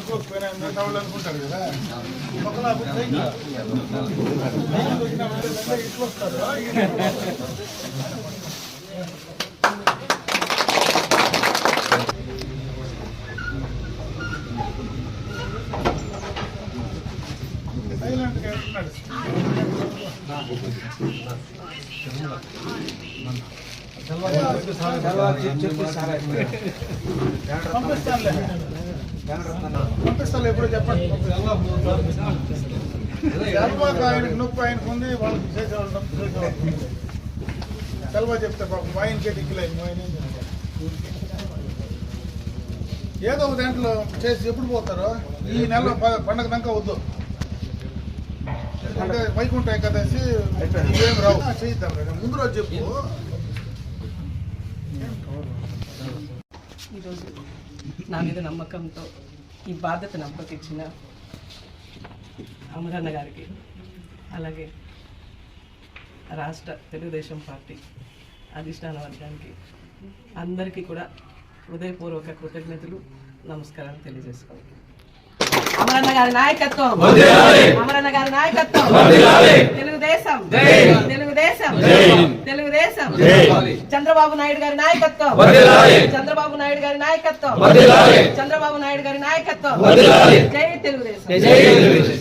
అనుకోకపోయినా మిగతా వాళ్ళు అనుకుంటారు కదా ఒకలా బుద్ధి ఇంకా. ఆయన వచ్చినప్పుడు ఇట్లా ఇట్లా వస్తారు సైలెంట్గా ఉంటున్నాడు పంపిస్తానులే పంపిస్తాను ఎప్పుడు చెప్పండి. తెలవాక ఆయనకు నొప్పి ఆయనకు ఉంది వాళ్ళకి చేసేవాళ్ళు నొప్పి చేసేవాళ్ళు. చెప్తే పాపం ఆయనకే దిక్కులేదు ఆయన ఏం ఏదో ఒక దాంట్లో చేసి ఎప్పుడు పోతారో? ఈ నెల పండగ దాకా వద్దు. అంటే వైకుంఠ ఏకాదశి ఏం రావు. చేయిద్దాం ముందు రోజు చెప్పు. ఈరోజు నా మీద నమ్మకంతో ఈ బాధ్యతను అప్పగించిన అమరన్న గారికి అలాగే రాష్ట్ర తెలుగుదేశం పార్టీ అధిష్టాన వర్గానికి అందరికీ కూడా హృదయపూర్వక కృతజ్ఞతలు నమస్కారాలు తెలియజేసుకోవాలి. అమరన్న గారి నాయకత్వం! అమరన్న గారి నాయకత్వం! తెలుగుదేశం! తెలుగుదేశం! తెలుగుదేశం చంద్రబాబు నాయుడు గారి నాయకత్వం. చంద్రబాబు నాయుడు గారి నాయకత్వం. చంద్రబాబు నాయుడు గారి నాయకత్వం. జై తెలుగుదేశం.